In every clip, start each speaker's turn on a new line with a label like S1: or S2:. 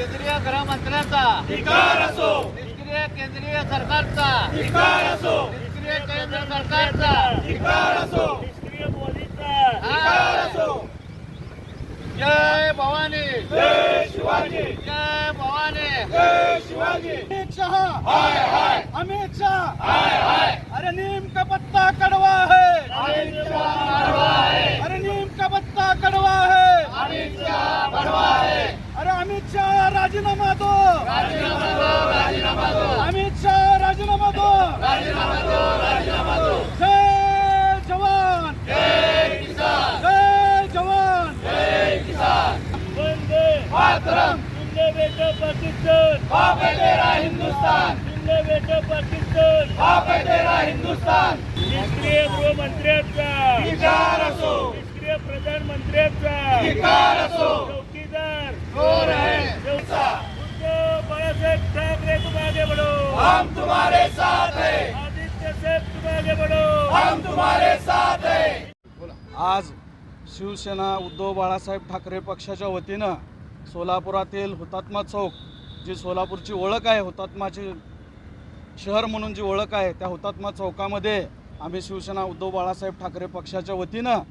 S1: केंद्रीय गृहमंत्र्याचा
S2: धिकार असो.
S1: निष्क्रिय केंद्रीय सरकारचा.
S2: धिकार असो.
S1: निष्क्रिय केंद्र सरकारचा.
S2: धिकार असो.
S3: निष्क्रिय मोदीचा.
S2: धिकार असो.
S1: जय भवानी.
S2: जय शिवाजी.
S1: जय भवानी.
S2: जय शिवाजी.
S3: अमित शहा.
S2: हाय हाय.
S3: अमित शाह.
S2: हाय हाय.
S3: अरे नीम का पत्ता कड़वा है
S2: अमित शाह बड़वा है
S3: अरे नीम का पत्ता कड़वा है
S2: अमित शाह बड़वा है
S3: अरे अमित शाह राजीनामा दो
S2: राजीनामा दो राजीनामा दो
S3: अमित शाह राजीनामा दो
S2: राजीनामा दो राजीनामा दो।
S3: जय जवान।
S2: जय
S3: जवान। वंदे
S2: मातरम।
S3: जिंदे बेटा पाकिस्तान।
S2: बाप है तेरा हिंदुस्तान।
S3: जिंदे बेटा पाकिस्तान।
S2: बाप है तेरा हिंदुस्तान।
S3: निष्क्रिय गृहमंत्र्यांचा।
S2: धिकार असो।
S3: निष्क्रिय प्रधानमंत्र्यांचा।
S2: असो
S3: चौकीदार
S2: चोर है
S3: उद्धव बाळासाहेब ठाकरे तुम आगे बढ़ो
S2: हम तुम्हारे साथ है।
S3: आदित्य साहेब तुम आगे बढ़ो।
S2: हम तुम्हारे साथ है।
S4: आज शिवसेना उद्धव बाळासाहेब ठाकरे पक्षाच्या वतीनं सोलापुरातील हुतात्मा चौक जी सोलापूरची ओळख आहे हुतात्माची शहर म्हणून जी ओळख आहे त्या हुतात्मा चौकामध्ये आम्ही शिवसेना उद्धव बाळासाहेब ठाकरे पक्षाच्या वतीनं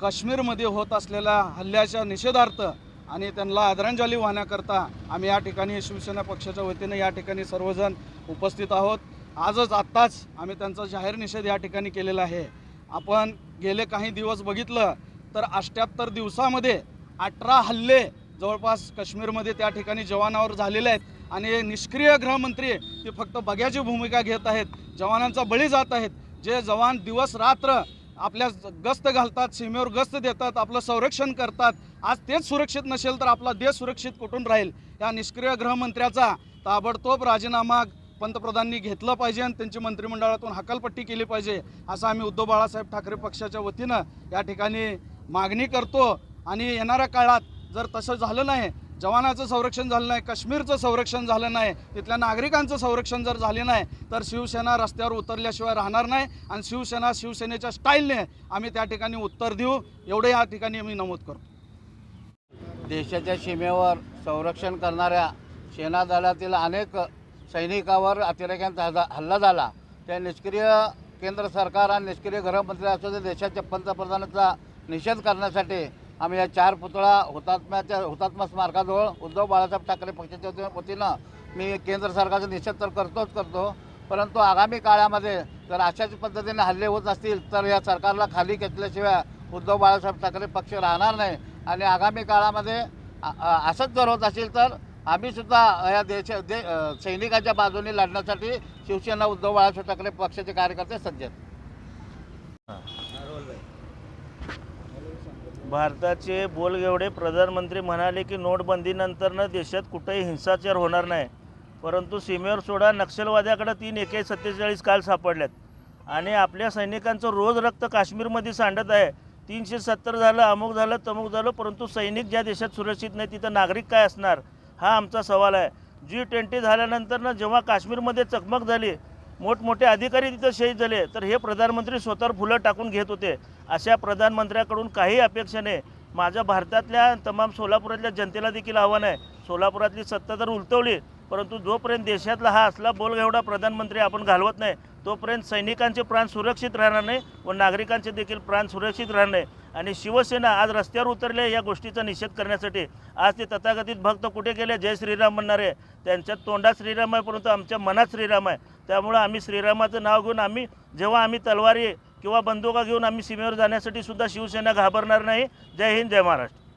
S4: काश्मीरमध्ये होत असलेल्या हल्ल्याच्या निषेधार्थ आणि त्यांना आदरांजली वाहण्याकरता आम्ही या ठिकाणी शिवसेना पक्षाच्या वतीनं या ठिकाणी सर्वजण उपस्थित आहोत. आजच आत्ताच आम्ही त्यांचा जाहीर निषेध या ठिकाणी केलेला आहे. आपण गेले काही दिवस बघितलं तर अष्ट्याहत्तर दिवसामध्ये अठरा हल्ले जवळपास काश्मीरमध्ये त्या ठिकाणी जवानावर झालेले आहेत. आणि निष्क्रिय गृहमंत्री ते फक्त बघ्याची भूमिका घेत आहेत. जवानांचा बळी जात आहेत. जे जवान दिवस रात्र आपल्या गस्त घालतात सीमेवर गस्त देतात आपलं संरक्षण करतात. आज तेच सुरक्षित नसेल तर आपला देश सुरक्षित कुठून राहील? या निष्क्रिय गृहमंत्र्याचा ताबडतोब राजीनामा पंतप्रधानांनी घेतलं पाहिजे आणि त्यांची मंत्रिमंडळातून हकालपट्टी केली पाहिजे असं आम्ही उद्धव बाळासाहेब ठाकरे पक्षाच्या वतीनं या ठिकाणी मागणी करतो. आणि येणाऱ्या काळात जर तसं झालं नाही जवानाचं संरक्षण झालं नाही काश्मीरचं संरक्षण झालं नाही तिथल्या नागरिकांचं संरक्षण जर झाले नाही तर शिवसेना रस्त्यावर उतरल्याशिवाय राहणार नाही आणि शिवसेना शिवसेनेच्या स्टाईलने आम्ही त्या ठिकाणी उत्तर देऊ. एवढे या ठिकाणी आम्ही नमूद करतो.
S1: देशाच्या सीमेवर संरक्षण करणाऱ्या सेना दलातील अनेक सैनिकावर अतिरेक्यांचा हल्ला झाला. त्या निष्क्रिय केंद्र सरकार आणि निष्क्रिय गृहमंत्री असो ते देशाच्या पंतप्रधानाचा निषेध करण्यासाठी आम्ही या चार पुतळा हुतात्म्याच्या हुतात्मा स्मारकाजवळ उद्धव बाळासाहेब ठाकरे पक्षाच्या वतीनं मी केंद्र सरकारचा निषेध तर करतोच करतो. परंतु आगामी काळामध्ये जर अशाच पद्धतीने हल्ले होत असतील तर या सरकारला खाली घेतल्याशिवाय उद्धव बाळासाहेब ठाकरे पक्ष राहणार नाही. आणि आगामी काळामध्ये असंच जर होत असेल तर आम्ही सुद्धा या देश दे सैनिकाच्या बाजूने लढण्यासाठी शिवसेना उद्धव बाळासाहेब ठाकरे पक्षाचे कार्यकर्ते सज्ज आहेत.
S3: भारताचे बोलगेवडे प्रधानमंत्री म्हणाले की नोटबंदीनंतरनं देशात कुठेही हिंसाचार होणार नाही. परंतु सीमेवर सोडा नक्षलवाद्याकडे तीन एके सत्तेचाळीस काल सापडल्यात आणि आपल्या सैनिकांचं रोज रक्त काश्मीरमध्ये सांडत आहे. तीनशे सत्तर झालं अमुक झालं तमुक झालं परंतु सैनिक ज्या देशात सुरक्षित नाही तिथं नागरिक काय असणार? हा आमचा सवाल आहे. जी ट्वेंटी झाल्यानंतरनं जेव्हा काश्मीरमध्ये चकमक झाली मोठमोठे अधिकारी तिथं शहीद झाले. तर हे प्रधानमंत्री स्वतःवर फुलं टाकून घेत होते. अशा प्रधानमंत्र्याकडून काही अपेक्षा नाही. माझ्या भारतातल्या तमाम सोलापुरातल्या जनतेला देखील आव्हान आहे. सोलापुरातली सत्ता तर उलटवली परंतु जोपर्यंत देशातला हा असला बोलगेवढा प्रधानमंत्री आपण घालवत नाही तोपर्यंत सैनिकांचे प्राण सुरक्षित राहणार नाही व नागरिकांचे देखील प्राण सुरक्षित राहणार नाही. आणि शिवसेना आज रस्त्यावर उतरले या गोष्टीचा निषेध करण्यासाठी. आज ते तथाकथित भक्त कुठे गेले? जय श्रीराम म्हणणारे. त्यांच्या तोंडात श्रीराम आहे परंतु आमच्या मनात श्रीराम आहे. त्यामुळं आम्ही श्रीरामाचं नाव घेऊन आम्ही जेव्हा आम्ही तलवारी किंवा बंदुका घेऊन आम्ही सीमेवर जाण्यासाठी सुद्धा शिवसेना घाबरणार नाही. जय हिंद जय महाराष्ट्र.